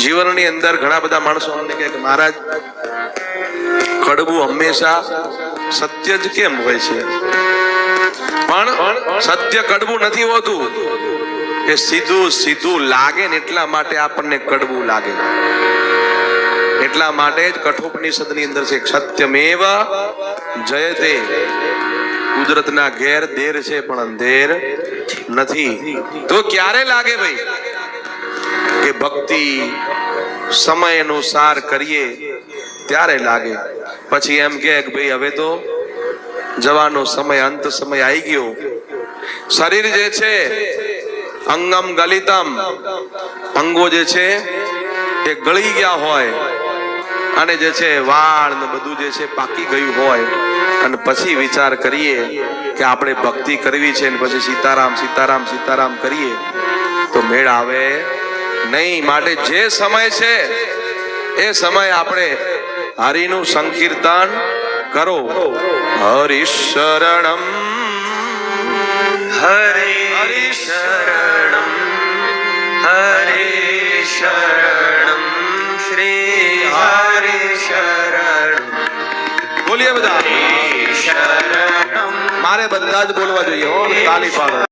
જીવનની અંદર ઘણા બધા માણસો અમને કહે કે, મહારાજ, કડવું હંમેશા સત્ય જ કેમ હોય છે? પણ સત્ય કડવું નથી હોતું. કે સીધું સીધું લાગે ને એટલા માટે આપણને કડવું લાગે. એટલા માટે જ કઠોપનિષદની અંદર છે, સત્યમેવ જયતે. કુદરતના ઘેર દેર છે, પણ અંધેર નથી. તો ક્યારે લાગે ભાઈ? કે ભક્તિ સમય અનુસાર કરીએ ત્યારે લાગે. પછી એમ કે ભાઈ હવે તો જવાનો સમય, અંત સમય આવી ગયો. શરીર જે છે, અંગમ ગલિતમ. અંગો જે છે, એ ગળી ગયા હોય. અને જે છે, વાળ ને બધું જે છે, પાકી ગયું હોય. અને પછી વિચાર કરીએ કે આપણે ભક્તિ કરવી છે ને પછી સીતારામ સીતારામ સીતારામ કરીએ. તો મેળ આવે. નહીં માટે જે સમય છે એ સમય આપણે હરિનું સંકીર્તન કરો. હરિશરણમ. હરે શરણમ હરે શરણમ શ્રી હરે શરણમ બોલીએ બધા. શરણ મારે બધા જ બોલવા જોઈએ હો તાલી પાડો.